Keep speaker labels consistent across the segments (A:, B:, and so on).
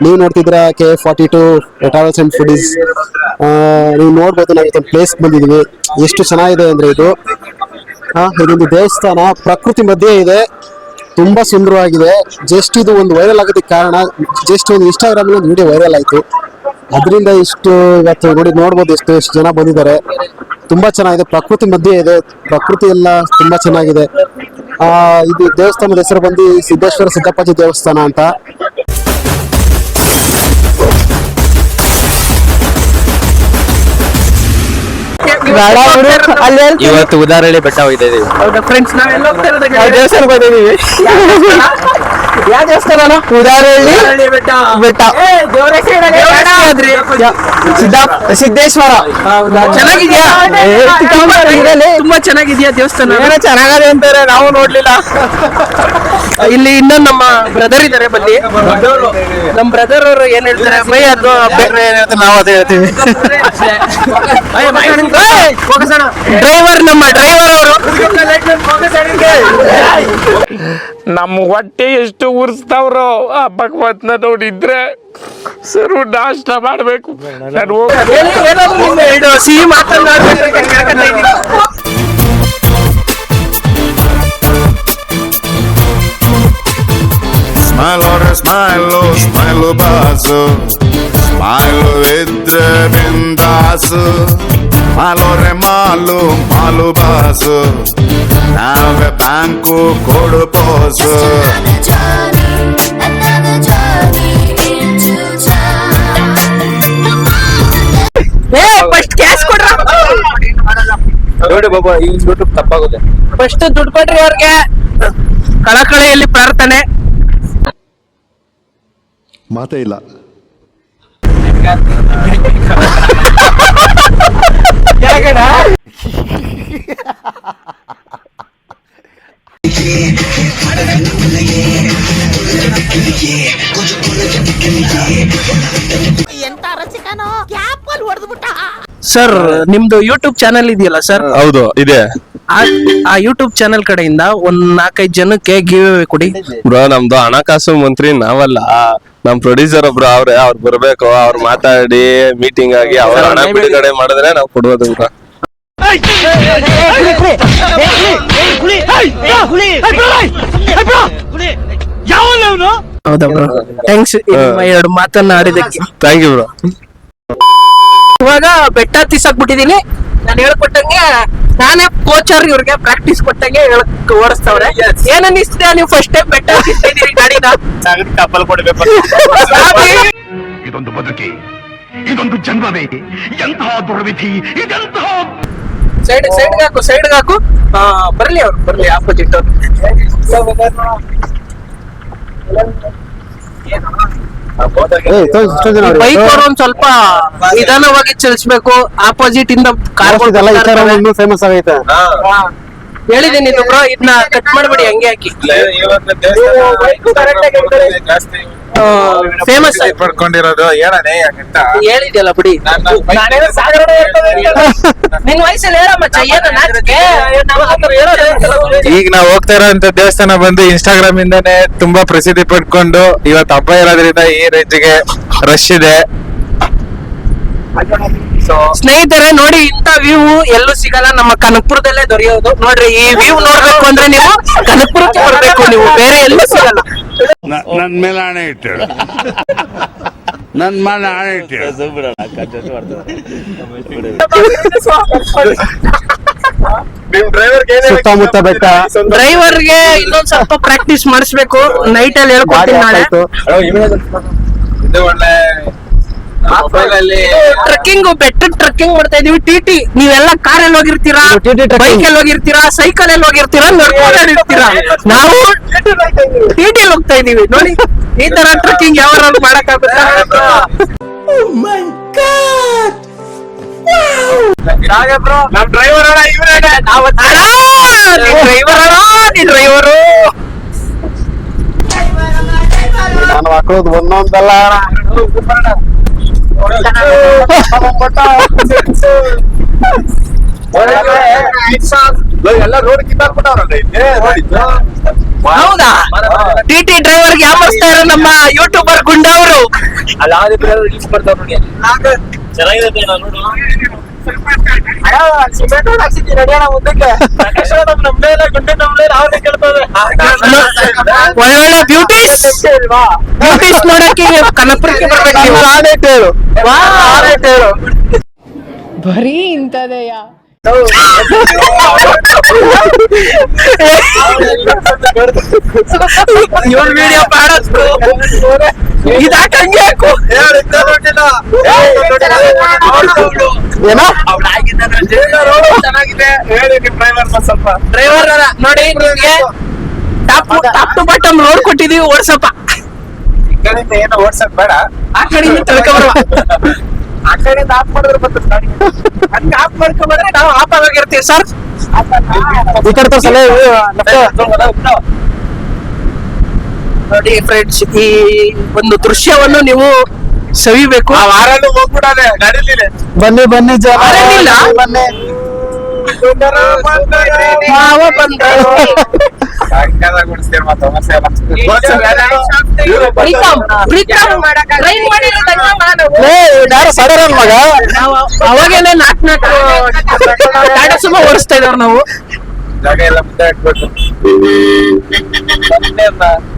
A: ನೀವು ನೋಡ್ತಿದ್ರ K forty two travels and foodies ನೀವು ನೋಡ್ಬೋದು ನಾವು ಪ್ಲೇಸ್ ಬಂದಿದೀವಿ ಎಷ್ಟು ಚೆನ್ನಾಗಿದೆ ಅಂದ್ರೆ ಇದು. ಇದೊಂದು ದೇವಸ್ಥಾನ, ಪ್ರಕೃತಿ ಮಧ್ಯೆ ಇದೆ. ತುಂಬಾ ಸುಂದರವಾಗಿದೆ. ಜಸ್ಟ್ ಇದು ಒಂದು ವೈರಲ್ ಆಗೋದಕ್ಕೆ ಕಾರಣ ಜಸ್ಟ್ ಒಂದು ಇನ್ಸ್ಟಾಗ್ರಾಮ್ ಒಂದು ವಿಡಿಯೋ ವೈರಲ್ ಆಯ್ತು. ಅದರಿಂದ ಇಷ್ಟು ಇವತ್ತು ನೋಡಿ ನೋಡ್ಬೋದು ಎಷ್ಟು ಎಷ್ಟು ಜನ ಬಂದಿದ್ದಾರೆ. ತುಂಬಾ ಚೆನ್ನಾಗಿದೆ. ಪ್ರಕೃತಿ ಮಧ್ಯೆ ಇದೆ. ಪ್ರಕೃತಿ ಎಲ್ಲ ತುಂಬಾ ಚೆನ್ನಾಗಿದೆ. ಆ, ಇದು ದೇವಸ್ಥಾನದ ಹೆಸರು ಬಂದು ಸಿದ್ದೇಶ್ವರ ಸಿದ್ದಪ್ಪಾಜಿ ದೇವಸ್ಥಾನ ಅಂತ.
B: ಬೇಡ ಬಿಡು ಅಲ್ಲಿ ಹೇಳ್ತೀನಿ.
C: ಇವತ್ತು ಉದಾಹರಣೆ ಬೆಟ್ಟ ಹೋಗ್ತಾ ಇದೀವಿ.
B: ಹೌದಾ ಫ್ರೆಂಡ್ಸ್ ನಾವೆಲ್ಲ ಹೋಗ್ತಾ ದೇವಸ್ಥಾನಕ್ಕೆ ಹೋಗಿದ್ದೀವಿ. ಯಾವ ದೇವಸ್ಥಾನ ಉದಾಹರಣೆ ಬೆಟ್ಟ. ಬೆಟ್ಟ. ಸಿದ್ದೇಶ್ವರ. ಚೆನ್ನಾಗಿದ್ಯಾ? ತುಂಬಾ ಚೆನ್ನಾಗಿದ್ಯಾ ದೇವಸ್ಥಾನ? ಏನೋ ಚೆನ್ನಾಗದೆ ಅಂತಾರೆ ನಾವು ನೋಡ್ಲಿಲ್ಲ. ಇಲ್ಲಿ ಇನ್ನೊಂದು ನಮ್ಮ ಬ್ರದರ್ ಇದಾರೆ ಬನ್ನಿ. ನಮ್ ಬ್ರದರ್ ಅವರು ಏನ್ ಹೇಳ್ತಾರೆ? ಬೈ ಅದು
C: ನಾವು ಅದೇ ಹೇಳ್ತೀವಿ.
B: ಡ್ರೈವರ್ ನಮ್ಮ ಡ್ರೈವರ್ ಅವರು.
D: ನಮ್ಮ ಹೊಟ್ಟೆ ಎಷ್ಟು ಉರ್ಸ್ತಾವ್ರೋ ಆ ಭಗವಂತನ ನೋಡಿದ್ರೆ ಸರು ನಾಷ್ಟ ಮಾಡ್ಬೇಕು. ನಾನು
B: ಸಿಹಿ
E: ಸ್ಮೈಲ್ ಅವ್ರೆ ಸ್ಮೈಲು ಸ್ಮೈಲು ಬಾಸು ಸ್ಮೈಲು ಇದ್ರೆ ಬಿಂದಾಸು ಮಾಲೋರೆ ಮಾಲು ಮಾಲು ಬಾಸು ನಾವೇ ಬ್ಯಾಂಕು ಕೊಡು ಪೋಸು
B: ಏ ಫಸ್ಟ್ ಕ್ಯಾಶ್ ಕೊಡ್ರ?
C: ನೋಡಿ ಬಾಬಾ ಈ ಯೂಟ್ಯೂಬ್ ತಪ್ಪಾಗುತ್ತೆ
B: ಫಸ್ಟ್ ದುಡ್ಡು ಕೊಡ್ರಿ ಅವ್ರಿಗೆ. ಕಳಕಳಿಯಲ್ಲಿ ಪ್ರಾರ್ಥನೆ.
F: ಮಾತೇ ಇಲ್ಲ.
B: ಸರ್ ನಿಮ್ದು ಯೂಟ್ಯೂಬ್ ಚಾನೆಲ್ ಇದೆಯಲ್ಲ ಸರ್
C: ಹೌದು ಇದೆ
B: ಆ ಯೂಟ್ಯೂಬ್ ಚಾನೆಲ್ ಕಡೆಯಿಂದ ಒಂದ್ ನಾಲ್ಕೈದು ಜನಕ್ಕೆ ಗಿವ್ ಕೊಡಿ
C: ಬ್ರೋ ನಮ್ದು ಹಣಕಾಸು ಮಂತ್ರಿ ನಾವಲ್ಲ ನಮ್ ಪ್ರೊಡ್ಯೂಸರ್ ಒಬ್ರು ಅವ್ರೆ ಅವ್ರು ಬರ್ಬೇಕು ಅವ್ರು ಮಾತಾಡಿ ಮೀಟಿಂಗ್ ಆಗಿ ಅವ್ರ ಹಣ ಬಿಡುಗಡೆ ಮಾಡಿದ್ರೆ ನಾವು ಕೊಡ್ಬೋದು ಬ್ರೋ
B: ಹೌದಾ ಬ್ರೋ? ಥ್ಯಾಂಕ್ಸ್ ಎರಡು ಮಾತನಾಡಿದಕ್ಕೆ
C: ಥ್ಯಾಂಕ್ ಯು ಬ್ರೋ
B: ಇವಾಗ ಬೆಟ್ಟ ಹತ್ತಿಸಾಕ್ಬಿಟ್ಟಿದೀನಿ ನಾನು ಹೇಳ್ಕೊಟ್ಟಂಗೆ ನಾನೇ ಕೋಚರ್ ಇವ್ರಿಗೆ ಪ್ರಾಕ್ಟೀಸ್ ಕೊಟ್ಟಂಗೆ ಹೇಳಕ್ ಓಡಿಸ್ತವ್ರೆ. ಏನ್ ಅನ್ನಿಸ್ತಿದೆ ನೀವು ಫಸ್ಟ್ ಟೈಮ್ ಬೆಟ್ಟ ಹತ್ತಿಸ್ತಿದೀರಿ ಗಾಡಿನ?
C: ಕಪಲ್ ಕೊಡ್ಬೇಕು.
G: ಇದೊಂದು ಬದುಕಿ ಇದೊಂದು ಜನ್ಮವೇ ಎಂತಹ ದುರ್ವಿಧಿ ಇದೆಂತಹ
B: ಸೈಡ್ ಸೈಡ್ ಹಾಕು ಸೈಡ್ ಹಾಕು. ಬರ್ಲಿ ಅವ್ರು ಬರ್ಲಿ ಆಪೋಸಿಟ್ ಬೈಕ್ ಅವ್ರು. ಒಂದ್ ಸ್ವಲ್ಪ ನಿಧಾನವಾಗಿ ಚಲಿಸ್ಬೇಕು ಆಪೋಸಿಟ್ ಇಂದ ಕಾರ್
A: ಫೇಮಸ್ ಆಗೈತೆ.
B: ಹೇಳಿದೀನಿ ಇದು ಬ್ರೋ ಇದನ್ನ ಕಟ್ ಮಾಡ್ಬಿಡಿ ಹಂಗೆ ಹಾಕಿ. ಫೇಮಸ್
C: ಪಡ್ಕೊಂಡಿರೋದು ಹೇಳನೆ
B: ಹೇಳಿದ್ಯಲ್ಲ ಬಿಡಿ. ನಿನ್ ವಯಸ್ಸಲ್ಲಿ ಹೇಳ ಮಚ್ಚ ಏನು ನಾಚಿಕೆ?
C: ಈಗ ನಾವು ಹೋಗ್ತಾ ಇರೋಂತ ದೇವಸ್ಥಾನ ಬಂದು ಇನ್ಸ್ಟಾಗ್ರಾಮ್ ಇಂದಾನೆ ತುಂಬಾ ಪ್ರಸಿದ್ಧಿ ಪಡ್ಕೊಂಡು ಇವತ್ತು ಹಬ್ಬ ಇರೋದ್ರಿಂದ ಈ ರೇಂಜ್ಗೆ ರಶ್ ಇದೆ.
B: ಸ್ನೇಹಿತರೆ ನೋಡಿ ವ್ಯೂ ಎಲ್ಲೂ ಸಿಗಲ್ಲ ನಮ್ಮ ಕನಕಪುರದಲ್ಲೇ ದೊರೆಯೋದು. ನೋಡ್ರಿ ಈ ವ್ಯೂ ನೋಡ್ಬೇಕು ಅಂದ್ರೆ ನೀವು ಕನಕಪುರಕ್ಕೆ ಬರ್ಬೇಕು ನೀವು ಬೇರೆ ಎಲ್ಲೂ ಸಿಗಲ್ಲ.
E: ನನ್ ಮೇಲೆ ಹಣೆ ಇಟ್ಟು ನನ್ ಮೇಲೆ ಹಣೆ
A: ಸುತ್ತಮುತ್ತ ಬೆಟ್ಟ
B: ಡ್ರೈವರ್ಗೆ ಇನ್ನೊಂದ್ ಸ್ವಲ್ಪ ಪ್ರಾಕ್ಟೀಸ್ ಮಾಡಿಸ್ಬೇಕು. ನೈಟ್ ಅಲ್ಲಿ ಹೇಳ್ಕೊಡ್ತೀನಿ ನಾಳೆ. ಟ್ರೆಕ್ಕಿಂಗ್ ಬೆಟ್ಟ ಟ್ರೆಕ್ಕಿಂಗ್ ಮಾಡ್ತಾ ಇದೀವಿ. ಟಿ ಟಿ ನೀವೆಲ್ಲ ಕಾರ್ ಅಲ್ಲಿ ಹೋಗಿರ್ತೀರಾ? ಬೈಕ್ ಅಲ್ಲಿ ಹೋಗಿರ್ತೀರಾ? ಸೈಕಲ್ ಅಲ್ಲಿ ಹೋಗಿರ್ತೀರಾ? ನಡ್ಕೊಂಡು ಇರ್ತೀರಾ ನಾವು ಟಿ ಟಿ ಹೋಗ್ತಾ ಇದೀವಿ. ನೋಡಿ ಈ ತರ ಟ್ರೆಕ್ಕಿಂಗ್ ಯಾವ ಮಾಡಕ್ಕಾಗುತ್ತಾ?
C: ನಮ್ ಡ್ರೈವರ್ ಅಣ್ಣ ಇವ್ರೇನೆ
B: ಡ್ರೈವರ್ ನೀ ಡ್ರೈವರು
A: ನಾನು ಹಾಕೋದು ಒಂದೊಂದಲ್ಲ
E: ಎಲ್ಲ ರೋಡ್ ಕಿತ್ತಾಕ್ಬಿಟ್ಟವ್ರಲ್ಲ ಇಲ್ಲಿ
B: ಹೌದಾ? ಟಿ ಟಿ ಡ್ರೈವರ್ ಯಾಮರ್ಸ್ತಾ ಇರೋ ನಮ್ಮ ಯೂಟ್ಯೂಬರ್ ಗುಂಡವರು? ಒಳ್ಳೊಳ್ಳೆ ಬ್ಯೂಟೀಸ್ ಬ್ಯೂಟೀಸ್ ನೋಡಕ್ಕೆ ಕನಪುರಕ್ಕೆ ಬರ್ಬೇಕು ನೀವು.
H: ಬರೀ ಇಂತದೆಯ
B: ಇವನ್ ವಿಡಿಯೋ
E: ಹೇಳಿ ಸ್ವಲ್ಪ.
B: ಡ್ರೈವರ್ ನೋಡಿ ನಿಮ್ಗೆ top top to bottom road ಕೊಟ್ಟಿದೀವಿ ಓಡ್ಸಪ್ಪ.
E: ಕಡೆಯಿಂದ ಏನೋ ಓಡ್ಸಕ್ ಬೇಡ.
B: ಆ ಕಡೆಯಿಂದ ತಿಳ್ಕೊಬರುವ
E: ಆ ಕಡೆಯಿಂದ ಆಫ್ ಮಾಡಿದ್ರೆ ಬರ್ತದೆ ಗಾಡಿ
B: ಹಂಗ ಆಫ್ ನಾವು ಆಫ್ ಆಗಿರ್ತೀವಿ ಸರ್
A: ಈ ಕಡೆ ತೋರ್ಸಲ್ಲ
B: ನೋಡಿ ಫ್ರೆಂಡ್ಸ್ ಈ ಒಂದು ದೃಶ್ಯವನ್ನು ನೀವು ಸವಿಬೇಕು.
E: ಆರಲ್ಲೂ ಹೋಗ್ಬಿಡದೆ ಗಾಡಿಲಿ
A: ಬನ್ನಿ ಬನ್ನಿ ಜನ.
B: ಇಲ್ಲ
A: ಬನ್ನಿ
B: ಮಾವ
A: ಮಗ.
B: ನಾವು ಅವಾಗೇನೆ ನಾಲ್ಕು ನಾಲ್ಕು ಟಾಟಾ ಸುಮೋ ಓಡಿಸ್ತಾ ಇದಾರೆ ನಾವು.
E: ಜಾಗ ಎಲ್ಲ ಮುಂದೆ ಇಟ್ಬಿಟ್ಟು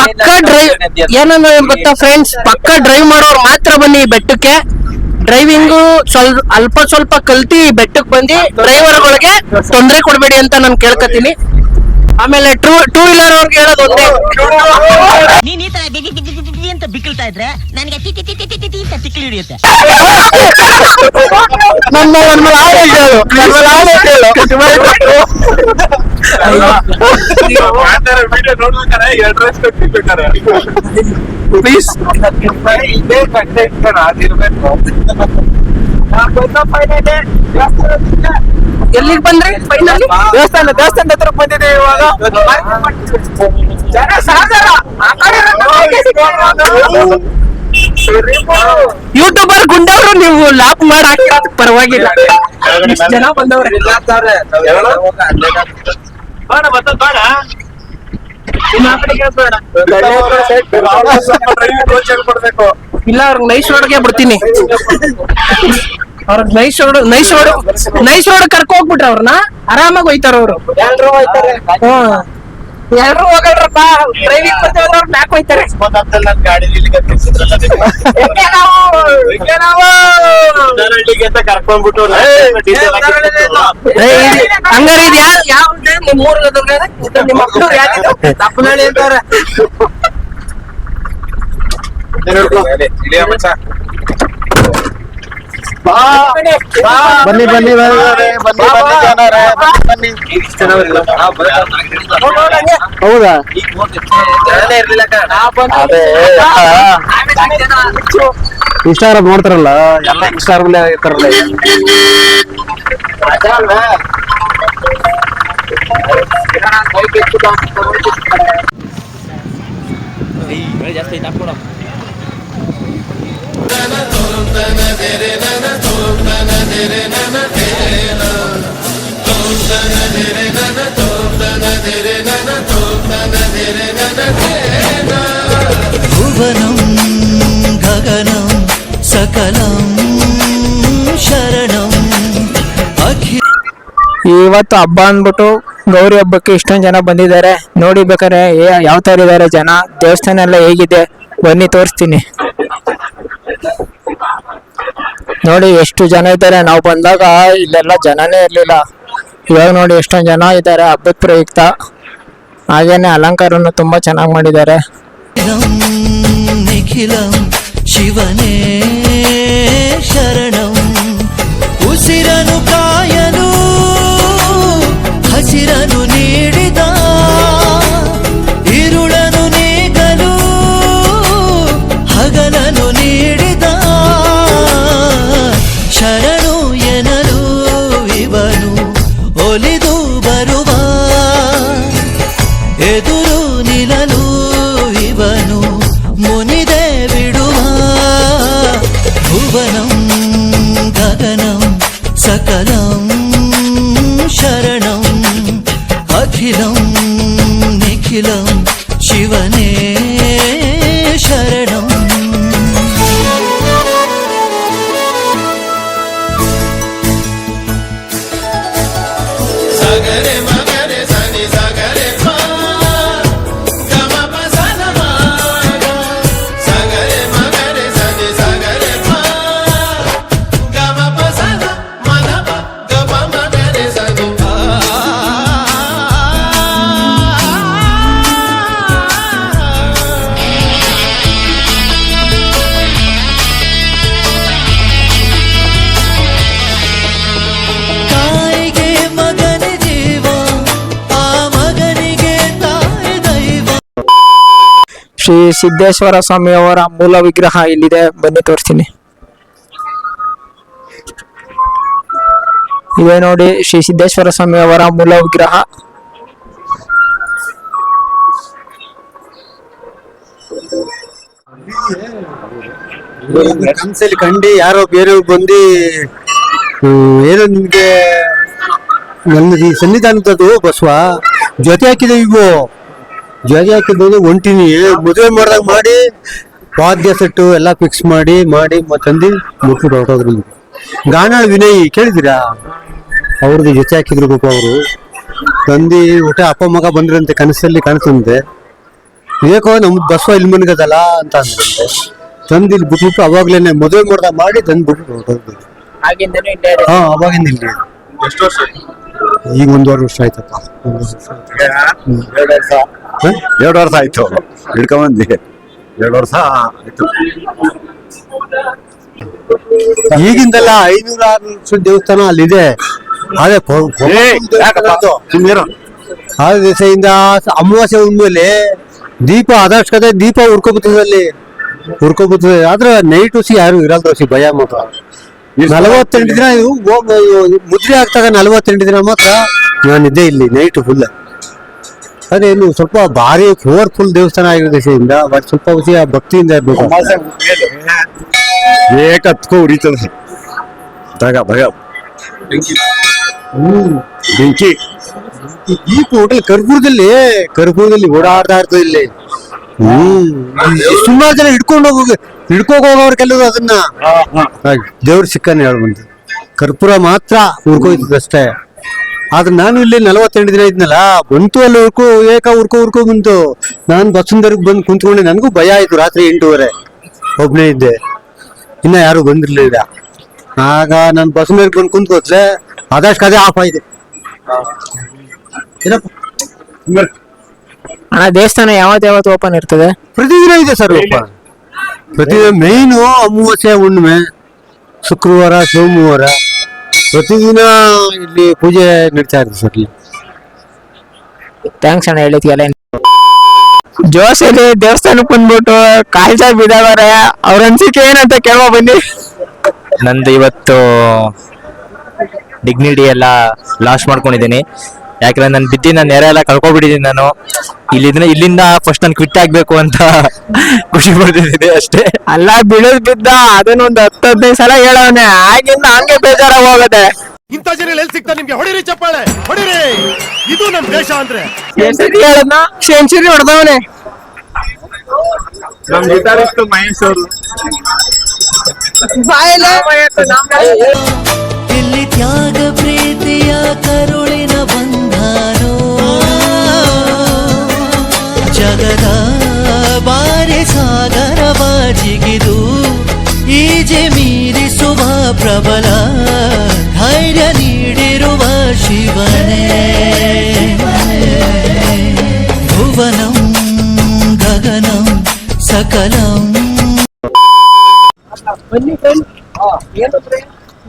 B: ಪಕ್ಕ ಡ್ರೈವ್ ಏನಂದ್ರೆ ಗೊತ್ತಾ ಫ್ರೆಂಡ್ಸ್ ಪಕ್ಕ ಡ್ರೈವ್ ಮಾಡೋರು ಮಾತ್ರ ಬನ್ನಿ ಬೆಟ್ಟಕ್ಕೆ. ಡ್ರೈವಿಂಗು ಸ್ವಲ್ಪ ಅಲ್ಪ ಸ್ವಲ್ಪ ಕಲ್ತಿ ಬೆಟ್ಟಕ್ ಬೆಟ್ಟಕ್ಕೆ ಬಂದು ಡ್ರೈವರ್ಗಳಿಗೆ ತೊಂದರೆ ಕೊಡಬೇಡಿ ಅಂತ ನಾನು ಕೇಳ್ಕೊತೀನಿ ಆಮೇಲೆ ಟೂ ಟೂ ವೀಲರ್ ಅವ್ರಿಗೆ ಹೇಳೋದು ಒಂದೇ.
F: ಅಂತ ಬಿಕ್ಕಿಳ್ತಾ ಇದ್ರೆ ನನಗೆ ತಿ ತಿ ತಿ ತಿ ತಿ ತಿ ಅಂತ ತಿಕ್ಕಿ ಹಿಡಿಯುತ್ತೆ.
A: ನನ್ನ ನನ್ನ ಮೇಲೆ ಆಣೆ ಕೇಳು ನನ್ನ ಮೇಲೆ ಆಣೆ ಕೇಳು
E: ವಿಡಿಯೋ ನೋಡ್ಬೇಕಾರೆ ಎರಡು ರಷ್ಟು ಕೊಟ್ಟಿರ್ಬೇಕಾರೆ
B: ಪ್ಲೀಸ್
E: ಇದೇ ಕಂಟೆಂಟ್ ಅದಿರ್ಬೇಕು
B: ಎಲ್ಲಿಗೆ ಬಂದ್ರೆ? ಫೈನಲ್
A: ದೇವಸ್ಥಾನ ದೇವಸ್ಥಾನದ ಹತ್ರ ಬಂದಿದ್ದೀವಿ ಇವಾಗ
B: ಜನ ಸಾಗರ ಯೂಟ್ಯೂಬರ್ ಗುಂಡವ್ರು ನೀವು ಲಾಕ್ ಮಾಡಿ ಹಾಕಿರೋದು ಪರವಾಗಿಲ್ಲ. ಇಷ್ಟ್ ಜನ ಬಂದವ್ರೆ. ಇನ್ನು ಆ ಕಡೆ ಕೇಳ್ಬೇಡ.
E: ಕೊಡ್ಬೇಕು
B: ಇಲ್ಲ ಅವ್ರಿಗೆ ನೈಸ್ ಒಳಗೆ ಬಿಡ್ತೀನಿ. ಅವ್ರಿಗೆ nice road nice road nice road ಕರ್ಕೊ ಹೋಗ್ಬಿಟ್ರ ಅವ್ರನ್ನ. ಆರಾಮಾಗಿ ಹೋಯ್ತಾರ ಅವರು. ಹ್ಮ್ ಎಲ್ರು ಹೋಗಲ್ರಪ್ಪ. ಡ್ರೈವಿಂಗ್ ಬರ್ತಾ ಅವ್ರು ಬ್ಯಾಕ್ ಹೋಯ್ತಾರೆ.
E: ನನ್ ಗಾಡಿ ನೀವು. ಅಂತ ಕರ್ಕೊಂಡ್ಬಿಟ್ಟು
B: ಹಂಗಾರೆ ಇದು ಯಾವ ಯಾವ ನಿಮ್ಮ ಊರ್ ನಿಮ್ಮ ಮಕ್ಕಳು ಯಾವ್ದು? ತಪ್ಪನಹಳ್ಳಿ ಅಂತಾರೆ.
E: ಇಳಿಯ ಮಚ್ಚ.
A: ಬನ್ನಿ ಬನ್ನಿ ಬನ್ನಿ ಬನ್ನಿ ಬನ್ನಿ ಜನರೇ ಬನ್ನಿ ಹೌದಾ? ಇನ್ಸ್ಟಾಗ್ರಾಮ್ ನೋಡ್ತಾರಲ್ಲ ಎಲ್ಲ ಇನ್ಸ್ಟಾಗ್ರಾಮ್ ಇರ್ತಾರಲ್ಲ
I: ಸಕಲಂ, ಶರಣಂ
B: ಇವತ್ತು ಹಬ್ಬ ಅಂದ್ಬಿಟ್ಟು ಗೌರಿ ಹಬ್ಬಕ್ಕೆ ಇಷ್ಟೊಂದು ಜನ ಬಂದಿದ್ದಾರೆ. ನೋಡಿ ಬೇಕಾರೆ ಯಾವ ತರ ಇದ್ದಾರೆ ಜನ? ದೇವಸ್ಥಾನ ಎಲ್ಲ ಹೇಗಿದೆ? ಬನ್ನಿ, ತೋರಿಸ್ತೀನಿ. ನೋಡಿ, ಎಷ್ಟು ಜನ ಇದ್ದಾರೆ? ನಾವು ಬಂದಾಗ ಇಲ್ಲೆಲ್ಲ ಜನನೇ ಇರಲಿಲ್ಲ. ಇವಾಗ ನೋಡಿ, ಎಷ್ಟೊಂದು ಜನ ಇದ್ದಾರೆ, ಹಬ್ಬದ ಪ್ರಯುಕ್ತ. ಹಾಗೇನೆ ಅಲಂಕಾರವನ್ನು ತುಂಬಾ ಚೆನ್ನಾಗಿ ಮಾಡಿದ್ದಾರೆ.
I: ಶಿವನೇ ಶರಣಂ. ಉಸಿರನು ಅಖಿಲಂ
B: ಶ್ರೀ ಸಿದ್ದೇಶ್ವರ ಸ್ವಾಮಿ ಅವರ ಮೂಲ ವಿಗ್ರಹ ಇಲ್ಲಿದೆ. ಬನ್ನಿ ತೋರಿಸ್ತೀನಿ. ಇದೆ ನೋಡಿ ಶ್ರೀ ಸಿದ್ದೇಶ್ವರ ಸ್ವಾಮಿ ಅವರ ಮೂಲ ವಿಗ್ರಹ.
J: ಕಂಡು ಯಾರೋ ಬೇರೆ ಬಂದು ಏನು ನಿಮ್ಗೆ ಈ ಸನ್ನಿಧಾನದದು ಬಸವ. ಜೊತೆ ಹಾಕಿದೆ ಇವು ಜೊತೆ ಹಾಕಿದ್ದು ಒಂಟಿನಿ. ಮದುವೆ ಮಾಡ್ದಾಗ ಮಾಡಿ ವಾದ್ಯ ಸೆಟ್ಟು ಎಲ್ಲ ಫಿಕ್ಸ್ ಮಾಡಿ ಮಾಡಿ ಮತ್ತಂದು ತಂದು ಮುಟ್ಬಿಟ್ಟು ಹೊರಟೋದ್ರು ಗಾನಾಳ್ ವಿನಯ್ ಕೇಳಿದಿರಾ ಅವ್ರದ್ದು ಜೊತೆ ಹಾಕಿದ್ರು ಪಾಪ ಅವರು. ತಂದು ಊಟ ಅಪ್ಪ ಮಗ ಬಂದ್ರಂತೆ ಕನಸಲ್ಲಿ ಕಾಣಿಸ್ತಂತೆ ಏಕೋ ನಮ್ ಬಸ್ವ ಇಲ್ಲಿ ಮನ್ಗದಲ್ಲ ಅಂತ ಅಂದ್ರಂತೆ. ತಂದು ಇಲ್ಲಿ ಬಿಟ್ಬಿಟ್ಟು ಅವಾಗ್ಲೇನೆ ಮದುವೆ ಮಾಡ್ದಾಗ ಮಾಡಿ ತಂದು ಬಿಟ್ಟು ಹೊರಟೋದ್ರು ಹಾ ಅವಾಗಿಂದ ಇಲ್ಲಿ ಈಗ ಒಂದೂವರೆ ವರ್ಷ ಆಯ್ತಪ್ಪ. ಒಂದೂವರೆ ವರ್ಷ ಆಯ್ತು.
E: ಎರಡು ವರ್ಷ ಆಯ್ತು. ಹಿಡ್ಕೊಂಬಂದಿ. ಎರಡು ವರ್ಷ ಆಯ್ತು.
J: ಈಗಿಂದಲ್ಲ ಐನೂರ ಆರು ದೇವಸ್ಥಾನ ಅಲ್ಲಿದೆ. ಅದೇ. ಆ ದಿವಸದಿಂದ ಅಮಾವಾಸ್ಯೆ ಮೇಲೆ ದೀಪ ಆದಷ್ಟು ಕಡೆ ದೀಪ ಉರ್ಕೊಬರ್ತದೆ ಅಲ್ಲಿ ಉರ್ಕೊಬರ್ತದೆ ಆದ್ರೆ ನೈಟ್ ಸಿ ಯಾರು ಇರಲ್ಲ ದೋಸಿ ಭಯ ಮಾತ್ರ. ನಲವತ್ತೆಂಟು ದಿನ ಮುದ್ರೆ ಆಗ್ತಾಗ ನಲವತ್ತೆಂಟು ದಿನ ಮಾತ್ರ ನಾನಿದ್ದೆ ಇಲ್ಲಿ ನೈಟ್ ಫುಲ್ ಅದೇನು ಸ್ವಲ್ಪ ಭಾರಿ ಪವರ್ಫುಲ್ ದೇವಸ್ಥಾನ ಆಗಿರೋದ್ರಿಂದ ಬಟ್ ಸ್ವಲ್ಪ ಖುಷಿ ಆ ಭಕ್ತಿಯಿಂದ ಇರ್ಬೇಕು.
E: ಏಕ ಹತ್ಕೋ ಉರಿತದೆ. ಭಗ ಭಗ. ಬೆಂಕಿ.
J: ಈ ದೀಪ ಹೋಟೆಲ್ ಕರ್ಪೂರದಲ್ಲಿ ಕರ್ಪೂರದಲ್ಲಿ ಓಡಾಡ್ತಾ ಇರ್ತದೆ ಇಲ್ಲಿ. ಸುಮಾರು ಜನ ಹಿಡ್ಕೊಂಡು ಹೋಗ ಹಿಡ್ಕೋಕ್ ಹೋಗೋರು ಕೆಲವರು ಅದನ್ನ. ದೇವ್ರು ಸಿಕ್ಕನೆ ಹೇಳ್ಬಂತು ಕರ್ಪೂರ ಮಾತ್ರ ಉರ್ಕೋಯ್ತದೆ ಅಷ್ಟೇ. ಆದ್ರೆ ನಾನು ಇಲ್ಲಿ ನಲವತ್ತೆಂಟು ದಿನ ಇದ್ನಲ್ಲ ಬಂತು ಅಲ್ಲಿ ಉರ್ಕು ಏಕ ಉರ್ಕೋ ಉರ್ಕೋ ಬಂತು. ನಾನು ಬಸ್ಸಂದರ್ಗ್ ಬಂದು ಕುಂತ್ಕೊಂಡೆ ನನಗೂ ಭಯ ಆಯ್ತು ರಾತ್ರಿ ಎಂಟೂವರೆ. ಒಬ್ನೇ ಇದ್ದೆ. ಇನ್ನ ಯಾರು ಬಂದಿರ್ಲಿಲ್ಲ ಆಗ ನಾನು ಬಸ್ಸಂದರ್ಗ್ ಬಂದು ಕುಂತ್ಕೋತ್ಲೆ ಅದಷ್ಟು ಅದೇ ಆಫ್ ಆಯ್ತು
B: ಅಣ್ಣ ದೇವಸ್ಥಾನ ಯಾವತ್ತು ಯಾವತ್ತು ಓಪನ್ ಇರ್ತದೆ?
J: ಪ್ರತಿದಿನ ಇದೆ ಸರ್ ಓಪನ್ ಪ್ರತಿದಿನ ಮೇಯ್ನು ಅಮಾವಾಸ್ಯೆ ಹುಣ್ಣಿಮೆ ಶುಕ್ರವಾರ ಸೋಮವಾರ. ಪ್ರತಿದಿನ ಇಲ್ಲಿ ಪೂಜೆ ನಡೀತಾ ಇರ್ತದೆ ಸರ್ ಇಲ್ಲಿ.
B: ಥ್ಯಾಂಕ್ಸ್ ಅಣ್ಣ ಹೇಳಿದ್ಗೆಲ್ಲ ಜೋಶಲ್ಲಿ ದೇವಸ್ಥಾನಕ್ಕೆ ಬಂದ್ಬಿಟ್ಟು ಕಾಲ್ಜ ಬಿದ್ದಾವ್ರೆ ಅವ್ರ ಅನ್ಸಿಕೆ ಏನಂತ ಕೇಳುವ ಬನ್ನಿ.
K: ನಂದು ಇವತ್ತು ಡಿಗ್ನಿಟಿ ಎಲ್ಲ ಲಾಸ್ಟ್ ಮಾಡ್ಕೊಂಡಿದ್ದೀನಿ. ಯಾಕಂದ್ರೆ ನಾನು ಬಿದ್ದಿನ ನೆರೆ ಎಲ್ಲ ಕಳ್ಕೊಬಿಟ್ಟಿದ್ದೀನಿ ನಾನು. ಇಲ್ಲಿಂದ ಇಲ್ಲಿಂದ ಫಸ್ಟ್ ನಾನು ಕ್ವಿಟ್ ಆಗ್ಬೇಕು ಅಂತ ಖುಷಿ ಪಡ್ತಿದ್ದೀನಿ ಅಷ್ಟೇ.
B: ಅಲ್ಲ ಬಿಡೋದ್ ಬಿದ್ದ ಅದನ್ನೊಂದು ಹತ್ತು ಹದಿನೈದು ಸಲ ಹೇಳವನೆ. ಆಗಿಂದ ಹಂಗೆ ಬೇಜಾರಾಗಿ ಹೋಗದೆ.
G: ಇಂಥ ಜನ ಎಲ್ಲಿ ಸಿಗ್ತಾರೆ ನಿಮ್ಗೆ? ಹೊಡಿರಿ ಚಪ್ಪಾಳೆ ಹೊಡಿರಿ. ಇದು ನಮ್ ದೇಶ ಅಂದ್ರೆ.
B: ಸೆಂಚುರಿ ಹೇಳದ್ನ? ಸೆಂಚುರಿ ಹೊಡೆದವನೆ.
L: ನಮ್ ಗಿಟಾರಿಸ್ಟ್ ಮಹೇಶ್ ಅವರು.
I: ಇಲ್ಲಿ ತ್ಯಾಗ ಪ್ರೀತಿಯ ಕರುಳಿನ ಬಂಧನೋ ಜಗದ ಬಾರಿ ಸಾಗರವ ಜಿಗಿದು ಈಜೆ ಮೀರಿಸುವ ಪ್ರಬಲ ಧೈರ್ಯ ನೀಡಿರುವ ಶಿವನೇ. ಭುವನಂ ಗಗನಂ ಸಕಲಂ.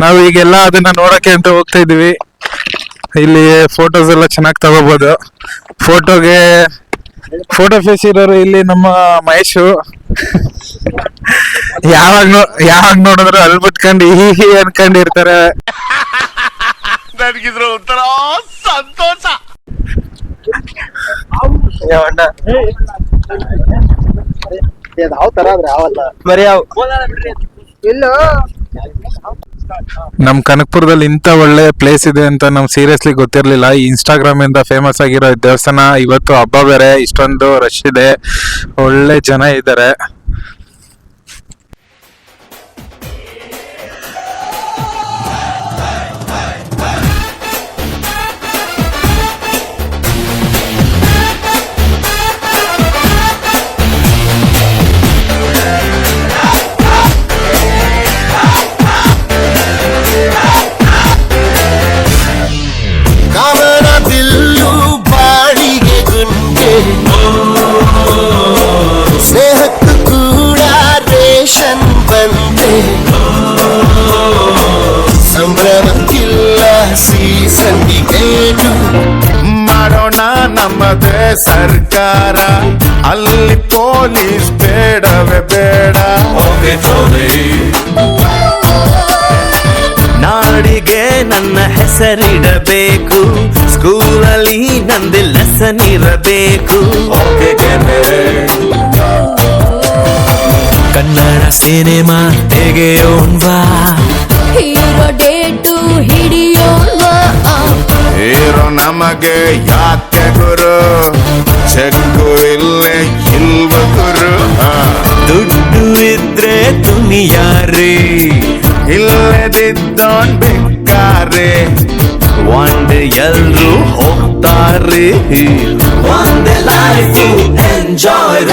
L: ನಾವು ಈಗೆಲ್ಲ ಅದನ್ನ ನೋಡಕ್ಕೆ ಅಂತ ಹೋಗ್ತಾ ಇದೀವಿ ಇಲ್ಲಿ ಫೋಟೋಸ್ ಎಲ್ಲ ಚೆನ್ನಾಗಿ ತಗೋಬಹುದು ಫೋಟೋಗೆ ಫೋಟೋ ಫೇಸ್ ಇರೋರು ಇಲ್ಲಿ ನಮ್ಮ ಮಹೇಶು. ಯಾವಾಗ ನೋ ಯಾವಾಗ ನೋಡಿದ್ರು ಅಲ್ಲಿ ಬಿಟ್ಕೊಂಡು ಹಿ ಹಿ ಅನ್ಕೊಂಡಿರ್ತಾರೆ
E: ನನಗಿದ್ರ ಒಂಥರ ಸಂತೋಷ.
A: ಯಾವ ತರ ಆದ್ರೆ ಯಾವಲ್ಲ
K: ಬರೀ ಅವು
L: ನಮ್ ಕನಕಪುರದಲ್ಲಿ ಇಂತ ಒಳ್ಳೆ ಪ್ಲೇಸ್ ಇದೆ ಅಂತ ನಮ್ ಸೀರಿಯಸ್ಲಿ ಗೊತ್ತಿರ್ಲಿಲ್ಲ. ಇನ್ಸ್ಟಾಗ್ರಾಮ್ ಇಂದ ಫೇಮಸ್ ಆಗಿರೋ ದೇವಸ್ಥಾನ, ಇವತ್ತು ಹಬ್ಬ ಬೇರೆ, ಇಷ್ಟೊಂದು ರಶ್ ಇದೆ. ಒಳ್ಳೆ ಜನ ಇದ್ದಾರೆ.
E: ಸರ್ಕಾರ ಅಲ್ಲಿ ಪೊಲೀಸ್ ಬೇಡವೇ ಬೇಡ.
M: ನಾಡಿಗೆ ನನ್ನ ಹೆಸರಿಡಬೇಕು ಸ್ಕೂಲಲ್ಲಿ ನಂದು ಲೆಸನ್ ಇರಬೇಕು. ಕನ್ನಡ ಸಿನಿಮಾ ತೆಗೆಯೋಣ್ವಾ
N: ಡೇಟು ಹಿಡಿಯೋಲ್ವಾ
E: ಏರೋ ನಮಗೆ ಯಾಕೆ ಗುರು? ಚೆಕ್ಕು ಇಲ್ಲೇ ಇಲ್ವ ಗುರು.
M: ದುಡ್ಡು ಇದ್ರೆ ದುನಿಯಾರಿ
E: ಇಲ್ಲದಿದ್ದೋನ್ ಬೇಕಾರೆ.
M: ಒಂದ್ ಎಲ್ರು ಹೋಗ್ತಾರೆ. ಒಂದು ಲೈಫ್ ಎಂಜಾಯ್